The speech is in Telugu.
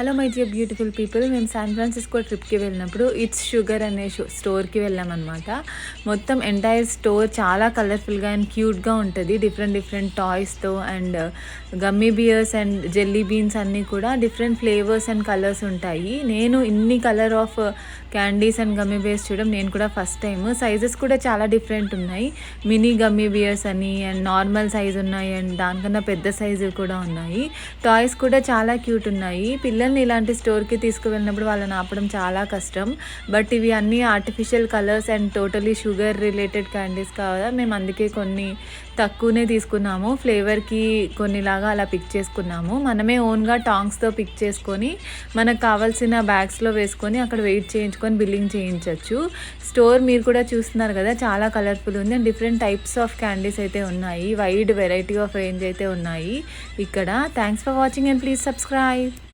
Hello my dear beautiful people మేము శాన్ ఫ్రాన్సిస్కో ట్రిప్కి వెళ్ళినప్పుడు ఇట్స్ షుగర్ అనే షో స్టోర్కి వెళ్ళామన్నమాట. మొత్తం ఎంటైర్ స్టోర్ చాలా కలర్ఫుల్గా అండ్ క్యూట్గా ఉంటుంది. Different different టాయ్స్తో and gummy bears and jelly beans అన్నీ కూడా డిఫరెంట్ ఫ్లేవర్స్ అండ్ కలర్స్ ఉంటాయి. నేను ఇన్ని colour of candies and gummy bears చూడడం నేను కూడా ఫస్ట్ టైం సైజెస్ కూడా చాలా డిఫరెంట్ ఉన్నాయి. మినీ గమ్మీ బియర్స్ అని అండ్ నార్మల్ సైజ్ ఉన్నాయి అండ్ దానికన్నా పెద్ద సైజు కూడా ఉన్నాయి. టాయ్స్ కూడా చాలా క్యూట్ ఉన్నాయి. పిల్లల్ని ఇలాంటి స్టోర్కి తీసుకువెళ్ళినప్పుడు వాళ్ళని ఆపడం చాలా కష్టం. బట్ ఇవి అన్నీ artificial colours and totally sugar related candies కావాలా మేము అందుకే కొన్ని తక్కువనే తీసుకున్నాము. ఫ్లేవర్కి కొన్నిలాగా అలా పిక్ చేసుకున్నాము. మనమే ఓన్గా టాంగ్స్తో పిక్ చేసుకొని మనకు కావాల్సిన బ్యాగ్స్లో వేసుకొని అక్కడ వెయిట్ చేయించుకొని బిల్లింగ్ చేయించవచ్చు స్టోర్ మీరు కూడా చూస్తున్నారు కదా చాలా కలర్ఫుల్ ఉంది. And different types of candies అయితే ఉన్నాయి. వైడ్ వెరైటీ ఆఫ్ రేంజ్ అయితే ఉన్నాయి ఇక్కడ. Thanks for watching and please subscribe.